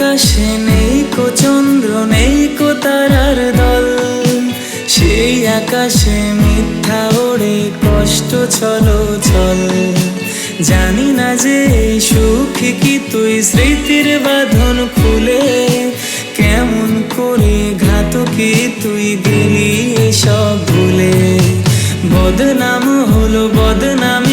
আকাশে নেই কো চন্দ্র, নেই কো তারার দল। সেই আকাশে মিথ্যা ওড়ে কষ্ট চল চল। জানি না যে সুখ কি তুই স্মৃতির বাঁধন খুলে? কেমন করে ঘাতকে তুই দিলি এসব ভুলে? বদনাম হলো বদনাম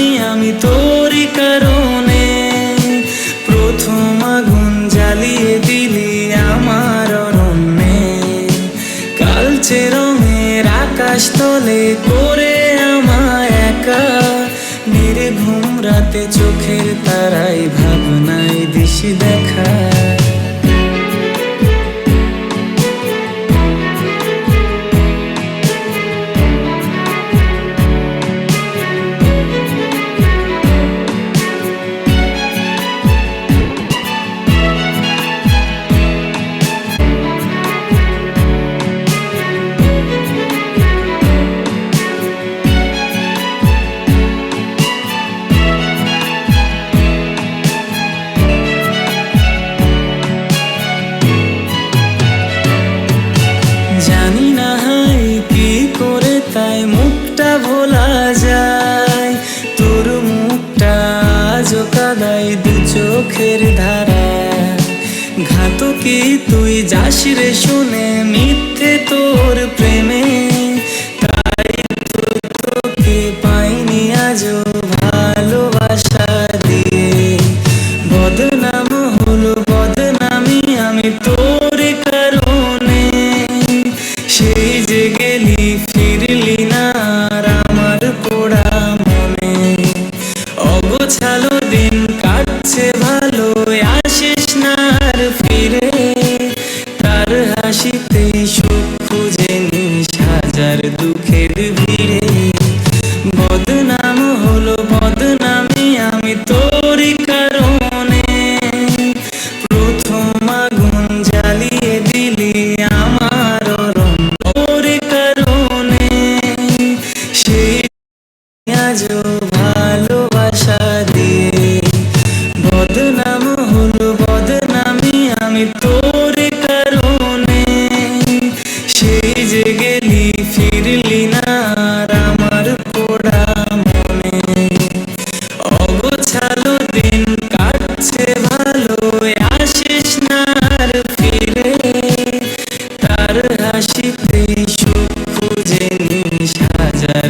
আকাশ তলে করে আমায় একা। নির্ঘুম রাতে চোখের তারাই ভাবনায় দিশি দেখা দু চোখের ধারা। ঘাতকি তুই যাস রে শুনে মিথ্যে হাজার দুঃখের ভিড়ে। বদনাম হলো বদনামি আমি তোরই কারণে। প্রথম আগুন জ্বালিয়ে দিলি আমার তোর কারণে। সেই আজও হাসিতে সুখ খুঁজে নিস হাজার